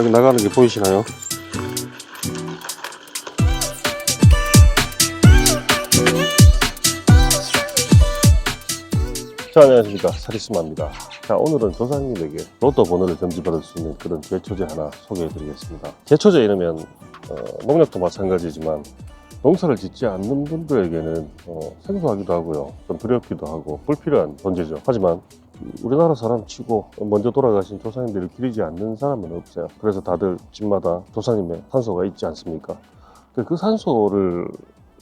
싹 나가는 게 보이시나요? 자, 안녕하십니까. 사리스마입니다. 자, 오늘은 조상님에게 로또 번호를 점지받을 수 있는 그런 제초제 하나 소개해 드리겠습니다. 제초제 이러면, 어, 농약도 마찬가지지만, 농사를 짓지 않는 분들에게는 어, 생소하기도 하고요. 좀 두렵기도 하고, 불필요한 존재죠. 하지만, 우리나라 사람 치고 먼저 돌아가신 조상님들을 기리지 않는 사람은 없어요. 그래서 다들 집마다 조상님의 산소가 있지 않습니까? 그- 그 산소를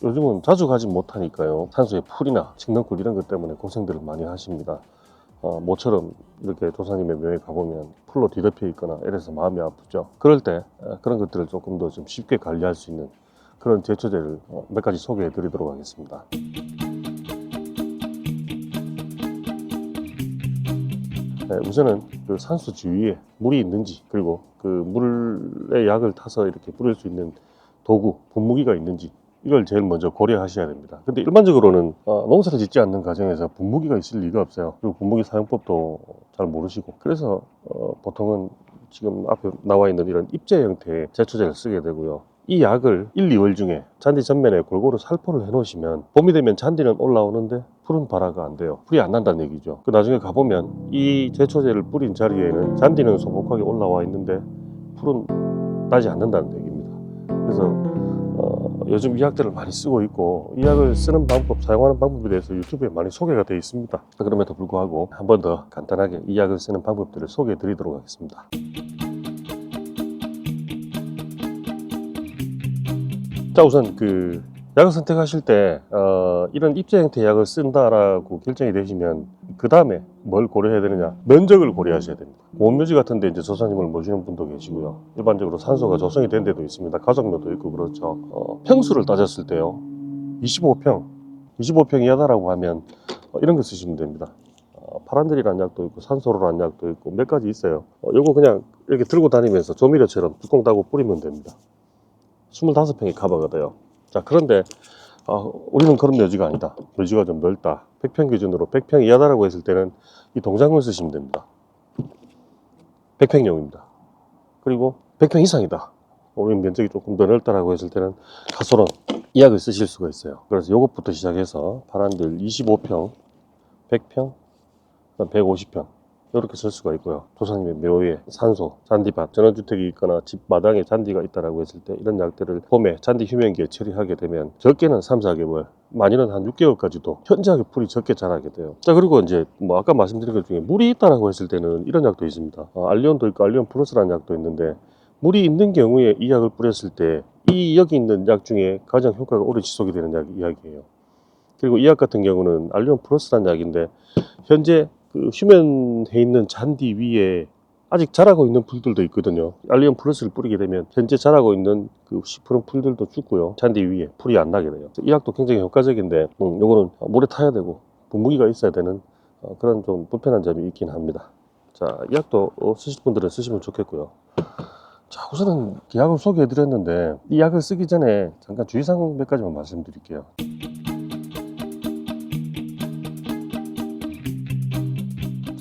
요즘은 자주 가지 못하니까요. 산소에 풀이나 칡넝쿨 이런 것 때문에 고생들을 많이 하십니다. 어, 모처럼 이렇게 조상님의 묘에 가보면 풀로 뒤덮여 있거나 이래서 마음이 아프죠. 그럴 때 어, 그런 것들을 조금 더 좀 쉽게 관리할 수 있는 그런 제초제를 어, 몇 가지 소개해 드리도록 하겠습니다. 우선은 그 산소 주위에 물이 있는지 그리고 그 물에 약을 타서 이렇게 뿌릴 수 있는 도구, 분무기가 있는지 이걸 제일 먼저 고려하셔야 됩니다. 근데 일반적으로는 어, 농사를 짓지 않는 가정에서 분무기가 있을 리가 없어요. 그리고 분무기 사용법도 잘 모르시고 그래서 어, 보통은 지금 앞에 나와 있는 이런 입제 형태의 제초제를 쓰게 되고요. 이 약을 1, 2월 중에 잔디 전면에 골고루 살포를 해 놓으시면 봄이 되면 잔디는 올라오는데 풀은 발화가 안 돼요. 풀이 안 난다는 얘기죠. 그 나중에 가보면 이 제초제를 뿌린 자리에는 잔디는 소복하게 올라와 있는데 풀은 나지 않는다는 얘기입니다. 그래서 어, 요즘 이 약들을 많이 쓰고 있고 이 약을 쓰는 방법, 사용하는 방법에 대해서 유튜브에 많이 소개가 되어 있습니다. 그럼에도 불구하고 한 번 더 간단하게 이 약을 쓰는 방법들을 소개해 드리도록 하겠습니다. 자 우선 그 약을 선택하실 때 어, 이런 입제 형태 약을 쓴다라고 결정이 되시면 그 다음에 뭘 고려해야 되느냐? 면적을 고려하셔야 됩니다. 보험묘지 같은 데 이제 조사님을 모시는 분도 계시고요. 일반적으로 산소가 조성이 된 데도 있습니다. 가족묘도 있고 그렇죠. 어, 평수를 따졌을 때요. 25평. 25평 이하다라고 하면 어, 이런 거 쓰시면 됩니다. 어, 파란들이라는 약도 있고 산소로라는 약도 있고 몇 가지 있어요. 어, 요거 그냥 이렇게 들고 다니면서 조미료처럼 뚜껑 따고 뿌리면 됩니다 25평이 커버가 돼요. 자, 그런데 어, 우리는 그런 묘지가 아니다. 묘지가 좀 넓다. 100평 기준으로 100평 이하다라고 했을 때는 이 동작물 쓰시면 됩니다. 100평용입니다. 그리고 100평 이상이다. 우리 면적이 조금 더 넓다라고 했을 때는 가소론 이 약을 쓰실 수가 있어요. 그래서 이것부터 시작해서 파란들 25평, 100평, 150평 이렇게 쓸 수가 있고요. 조상님의 묘에 산소, 잔디밭, 전원주택이 있거나 집 마당에 잔디가 있다라고 했을 때 이런 약들을 봄에 잔디 휴면기에 처리하게 되면 적게는 3, 4개월, 많이는 한 6개월까지도 현저하게 풀이 적게 자라게 돼요. 자 그리고 이제 뭐 아까 말씀드린 것 중에 물이 있다라고 했을 때는 이런 약도 있습니다. 어, 알리온도 있고 알리온 플러스라는 약도 있는데 물이 있는 경우에 이 약을 뿌렸을 때 이 여기 있는 약 중에 가장 효과가 오래 지속이 되는 약 이야기예요. 그리고 이 약 같은 경우는 알리온 플러스라는 약인데 현재 그 휴면해 있는 잔디 위에 아직 자라고 있는 풀들도 있거든요. 알리온 플러스를 뿌리게 되면 현재 자라고 있는 그 시퍼런 풀들도 죽고요. 잔디 위에 풀이 안 나게 돼요. 이 약도 굉장히 효과적인데, 음, 요거는 물에 타야 되고 분무기가 있어야 되는 어, 그런 좀 불편한 점이 있긴 합니다. 자, 이 약도 어, 쓰실 분들은 쓰시면 좋겠고요. 자, 우선은 이 약을 소개해 드렸는데, 이 약을 쓰기 전에 잠깐 주의사항 몇 가지만 말씀드릴게요.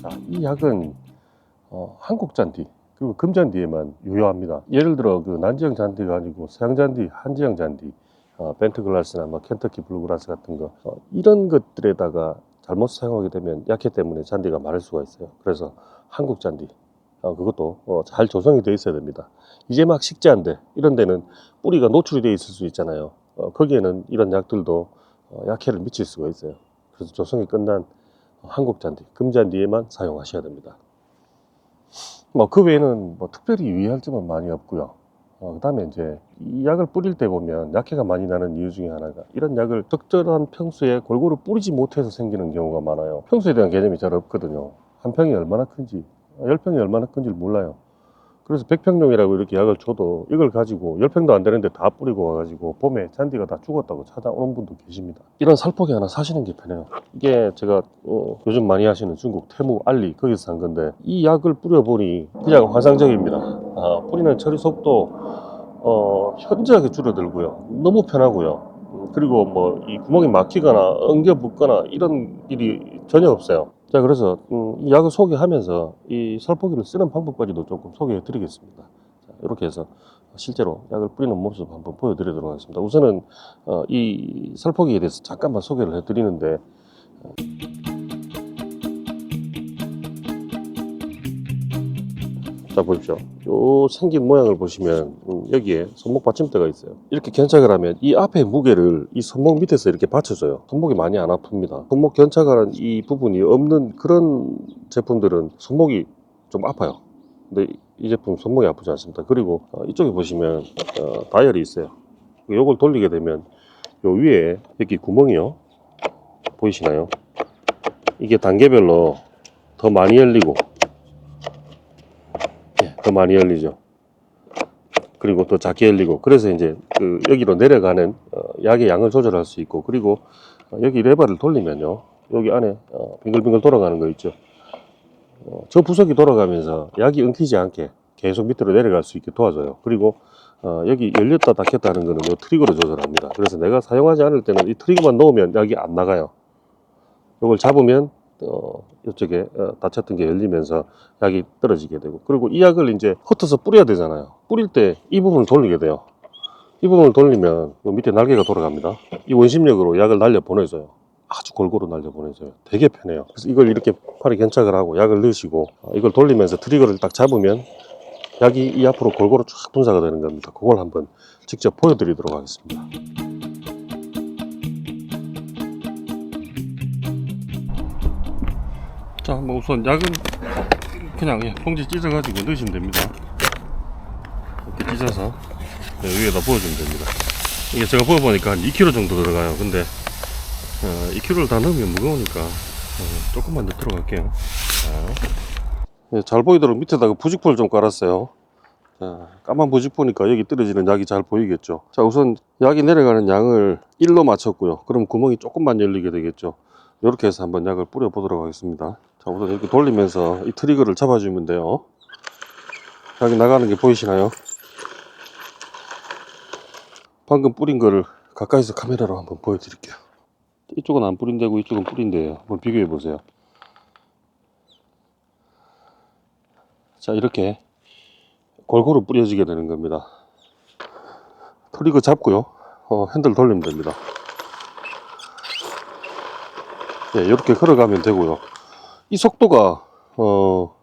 자, 이 약은 어, 한국 잔디 그리고 금잔디에만 유효합니다. 예를 들어 그 난지형 잔디가 아니고 서양 잔디, 한지형 잔디, 어, 벤트글라스나 뭐 켄터키 블루그라스 같은 거 어, 이런 것들에다가 잘못 사용하게 되면 약해 때문에 잔디가 마를 수가 있어요. 그래서 한국 잔디 어, 그것도 어, 잘 조성이 돼 있어야 됩니다. 이제 막 식재한데 이런 데는 뿌리가 노출이 돼 있을 수 있잖아요. 어, 거기에는 이런 약들도 어, 약해를 미칠 수가 있어요. 그래서 조성이 끝난 한국 잔디, 금잔디에만 사용하셔야 됩니다. 뭐 그 외에는 뭐 특별히 유의할 점은 많이 없고요. 어, 그다음에 이제 이 약을 뿌릴 때 보면 약해가 많이 나는 이유 중에 하나가 이런 약을 적절한 평수에 골고루 뿌리지 못해서 생기는 경우가 많아요. 평수에 대한 개념이 잘 없거든요. 한 평이 얼마나 큰지, 열 평이 얼마나 큰지 몰라요. 그래서 100평용이라고 이렇게 약을 줘도 이걸 가지고 10평도 안 되는데 다 뿌리고 와가지고 봄에 잔디가 다 죽었다고 찾아오는 분도 계십니다. 이런 살포기 하나 사시는 게 편해요. 이게 제가 어, 요즘 많이 하시는 중국 테무 알리 거기서 산 건데 이 약을 뿌려보니 그냥 환상적입니다. 아, 뿌리는 처리 속도 어, 현저하게 줄어들고요. 너무 편하고요. 음, 그리고 뭐 이 구멍이 막히거나 엉겨 붙거나 이런 일이 전혀 없어요. 자 그래서 음, 이 약을 소개하면서 이 살포기를 쓰는 방법까지도 조금 소개해 드리겠습니다. 자, 이렇게 해서 실제로 약을 뿌리는 모습 한번 보여드리도록 하겠습니다. 우선은 어, 이 살포기에 대해서 잠깐만 소개를 해 드리는데 자 보십시오. 요 생긴 모양을 보시면 음, 여기에 손목 받침대가 있어요. 이렇게 견착을 하면 이 앞에 무게를 이 손목 밑에서 이렇게 받쳐줘요. 손목이 많이 안 아픕니다. 손목 견착하는 이 부분이 없는 그런 제품들은 손목이 좀 아파요. 근데 이 제품 손목이 아프지 않습니다. 그리고 어, 이쪽에 보시면 어, 다이얼이 있어요. 요걸 돌리게 되면 요 위에 여기 구멍이요. 보이시나요? 이게 단계별로 더 많이 열리고 예, 더 많이 열리죠. 그리고 더 작게 열리고 그래서 이제 그 여기로 내려가는 어, 약의 양을 조절할 수 있고 그리고 어, 여기 레버를 돌리면요 여기 안에 어, 빙글빙글 돌아가는 거 있죠. 어, 저 부석이 돌아가면서 약이 엉키지 않게 계속 밑으로 내려갈 수 있게 도와줘요. 그리고 어, 여기 열렸다 닫혔다 하는 거는 요 트리거로 조절합니다. 그래서 내가 사용하지 않을 때는 이 트리거만 놓으면 약이 안 나가요. 이걸 잡으면 어, 이쪽에 어, 닫혔던 게 열리면서 약이 떨어지게 되고 그리고 이 약을 이제 흩어서 뿌려야 되잖아요. 뿌릴 때 이 부분을 돌리게 돼요. 이 부분을 돌리면 요 밑에 날개가 돌아갑니다. 이 원심력으로 약을 날려 보내줘요. 아주 골고루 날려 보내줘요. 되게 편해요. 그래서 이걸 이렇게 팔에 견착을 하고 약을 넣으시고 어, 이걸 돌리면서 트리거를 딱 잡으면 약이 이 앞으로 골고루 쫙 분사가 되는 겁니다. 그걸 한번 직접 보여드리도록 하겠습니다. 자, 뭐 우선 약은 그냥 예, 봉지 찢어가지고 넣으시면 됩니다. 이렇게 찢어서 네, 위에다 부어주면 됩니다. 이게 제가 부어보니까 한 2kg 정도 들어가요. 근데 어, 2kg를 다 넣으면 무거우니까 어, 조금만 할게요. 자. 예, 잘 보이도록 밑에다가 부직포를 좀 깔았어요. 자, 까만 부직포니까 여기 떨어지는 약이 잘 보이겠죠. 자, 우선 약이 내려가는 양을 1로 맞췄고요. 그럼 구멍이 조금만 열리게 되겠죠. 이렇게 해서 한번 약을 뿌려 보도록 하겠습니다. 자, 우선 이렇게 돌리면서 이 트리거를 잡아주면 돼요. 약이 나가는 게 보이시나요? 방금 뿌린 거를 가까이서 카메라로 한번 보여드릴게요. 이쪽은 안 뿌린다고 이쪽은 뿌린대요. 한번 비교해 보세요. 자, 이렇게 골고루 뿌려지게 되는 겁니다. 트리거 잡고요. 어, 핸들 돌리면 됩니다. 예, 이렇게 걸어가면 되고요. 이 속도가 어,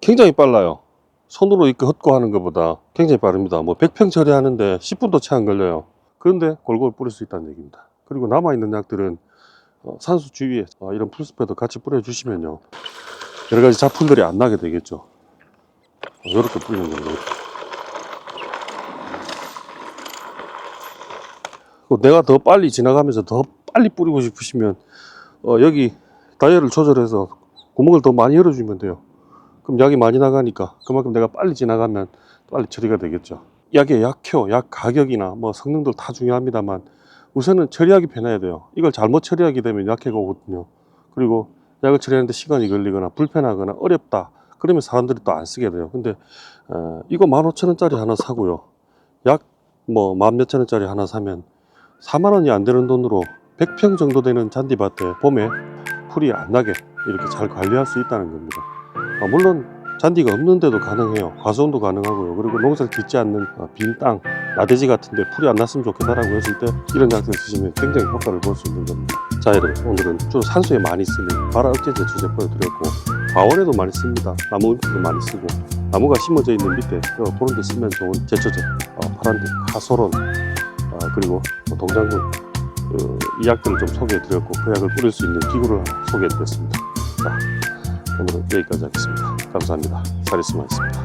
굉장히 빨라요. 손으로 이렇게 헛고 하는 것보다 굉장히 빠릅니다. 뭐 100평 처리하는데 10분도 채 안 걸려요. 그런데 골고루 뿌릴 수 있다는 얘기입니다. 그리고 남아있는 약들은 어, 산수 주위에 어, 이런 풀숲에도 같이 뿌려주시면요. 여러 가지 잡풀들이 안 나게 되겠죠. 이렇게 뿌리는 겁니다. 그리고 내가 더 빨리 지나가면서 더 빨리 뿌리고 싶으시면 어, 여기 다이얼을 조절해서 구멍을 더 많이 열어주면 돼요. 그럼 약이 많이 나가니까 그만큼 내가 빨리 지나가면 빨리 처리가 되겠죠. 약의 약효, 약 가격이나 뭐 성능들 다 중요합니다만 우선은 처리하기 편해야 돼요. 이걸 잘못 처리하게 되면 약해가 오거든요. 그리고 약을 처리하는데 시간이 걸리거나 불편하거나 어렵다. 그러면 사람들이 또 안 쓰게 돼요. 근데 어, 이거 15,000원짜리 하나 사고요. 약 뭐 만 몇천 원짜리 하나 사면 4만 원이 안 되는 돈으로 100평 정도 되는 잔디밭에 봄에 풀이 안 나게 이렇게 잘 관리할 수 있다는 겁니다. 아, 물론 잔디가 없는데도 가능해요. 과수원도 가능하고요. 그리고 농사를 짓지 않는 어, 빈 땅, 나대지 같은데 풀이 안 났으면 좋겠다라고 했을 때 이런 약들 쓰시면 굉장히 효과를 볼 수 있는 겁니다. 자 여러분 오늘은 주로 산소에 많이 쓰는 발화 억제제 주제 보여드렸고 과원에도 많이 씁니다. 나무 잎도 많이 쓰고 나무가 심어져 있는 밑에 어, 그런 데 쓰면 좋은 제초제, 어, 파란빛, 카소론 어, 그리고 뭐 동장군 그, 이 약들을 좀 소개해 드렸고 그 약을 뿌릴 수 있는 기구를 소개해 드렸습니다. 자 오늘은 여기까지 하겠습니다. 감사합니다. 사리스마였습니다.